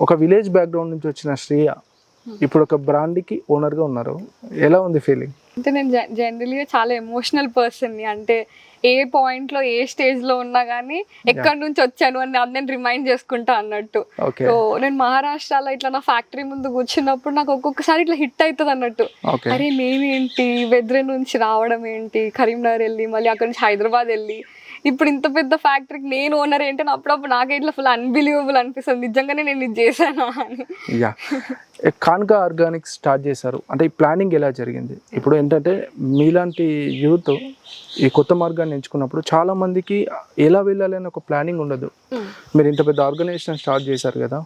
ఒక village background నుంచి వచ్చిన శ్రేయ ఇప్పుడు ఒక బ్రాండ్కి ఓనర్గా ఉన్నారు. ఎలా ఉంది ఫీలింగ్? అంటే నేను జనరల్గా చాలా ఎమోషనల్ పర్సన్ని. అంటే ఏ పాయింట్లో ఏ స్టేజ్లో ఉన్నా కానీ ఎక్కడి నుంచి వచ్చాను అని నేను రిమైండ్ చేసుకుంటా అన్నట్టు. సో నేను మహారాష్ట్రలో ఇట్లా నా ఫ్యాక్టరీ ముందు కూర్చున్నప్పుడు నాకు ఒక్కొక్కసారి ఇట్లా హిట్ అవుతుంది అన్నట్టు. అరే నేనేంటి? వెద్రే నుంచి రావడం ఏంటి? కరీంనగర్ వెళ్ళి మళ్ళీ అక్కడ నుంచి హైదరాబాద్ వెళ్ళి. ఇప్పుడు ఇంత పెద్ద ఫ్యాక్టరీకి నేను ఓనర్ ఏంటి అని అప్పుడప్పుడు నాకే ఇట్లా ఫుల్ అన్బిలీవబుల్ అనిపిస్తుంది. నిజంగానే నేను ఇది చేశానా అని. కాన్కా ఆర్గానిక్స్ స్టార్ట్ చేశారు. అంటే ఈ ప్లానింగ్ ఎలా జరిగింది? ఇప్పుడు ఏంటంటే మీలాంటి యూత్ ఈ కొత్త మార్గాన్ని ఎంచుకున్నప్పుడు చాలా మందికి ఎలా వెళ్ళాలి అని ఒక ప్లానింగ్ ఉండదు. మీరు ఇంత పెద్ద ఆర్గనైజేషన్ స్టార్ట్ చేశారు కదా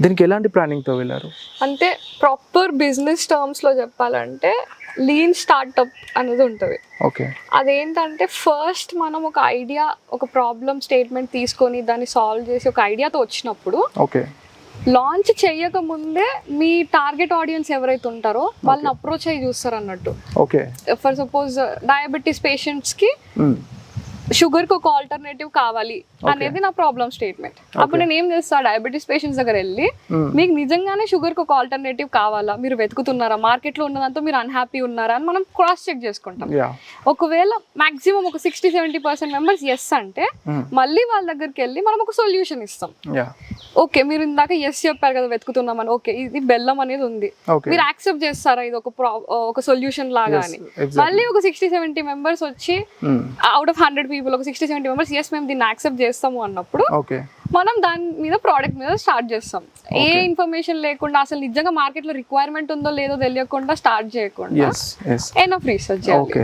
దీనికి ఎలాంటి ప్లానింగ్తో వెళ్ళారు? అంటే ప్రాపర్ బిజినెస్ టర్మ్స్లో చెప్పాలంటే లీన్ స్టార్ట్అప్ అనేది ఉంటుంది. ఓకే. అదేంటంటే ఫస్ట్ మనం ఒక ఐడియా ఒక ప్రాబ్లమ్ స్టేట్మెంట్ తీసుకొని దాన్ని సాల్వ్ చేసి ఒక ఐడియాతో వచ్చినప్పుడు ఓకే. లాంచ్ చేయక ముందే మీ టార్గెట్ ఆడియన్స్ ఎవరైతే ఉంటారో వాళ్ళని అప్రోచ్ అయ్యి చూస్తారు అన్నట్టు ఓకే ఫర్ సపోజ్ డయాబెటీస్ పేషెంట్స్కి షుగర్కి ఒక ఆల్టర్నేటివ్ కావాలి అనేది నా ప్రాబ్లమ్ స్టేట్మెంట్ అప్పుడు నేను ఏం చేస్తా డయాబెటీస్ పేషెంట్స్ దగ్గర వెళ్ళి మీకు నిజంగానే షుగర్కి ఒక ఆల్టర్నేటివ్ కావాలా? మీరు వెతుకుతున్నారా? మార్కెట్లో ఉన్నదంతా మీరు అన్హ్యాపీ ఉన్నారా? అని మనం క్రాస్ చెక్ చేసుకుంటాం. ఒకవేళ మాక్సిమం ఒక sixty seventy percent members yes అంటే మళ్ళీ వాళ్ళ దగ్గరికి వెళ్ళి మనం ఒక సొల్యూషన్ ఇస్తాం. ఓకే మీరు ఇందాక ఎస్ చెప్పారు కదా వెతుకుతున్నామని. ఓకే ఇది బెల్లం అనేది ఉంది. మీరు యాక్సెప్ట్ చేస్తారా? ఇది ఒక ఒక సొల్యూషన్ లాగా అని. మళ్ళీ ఒక సిక్స్టీ సెవెంటీ మెంబర్స్ వచ్చి అవుట్ ఆఫ్ హండ్రెడ్ పీపుల్ ఒక సిక్స్టీ సెవెంటీ మెంబర్స్ ఎస్ మేము దీన్ని యాక్సెప్ట్ చేస్తాము అన్నప్పుడు మనం దాని మీద ప్రోడక్ట్ మీద స్టార్ట్ చేస్తాం. ఏ ఇన్ఫర్మేషన్ లేకుండా అసలు నిజంగా మార్కెట్లో రిక్వైర్మెంట్ ఉందో లేదో తెలియకుండా స్టార్ట్ చేయకుండా ఎనఫ్ రీసెర్చ్ అంటే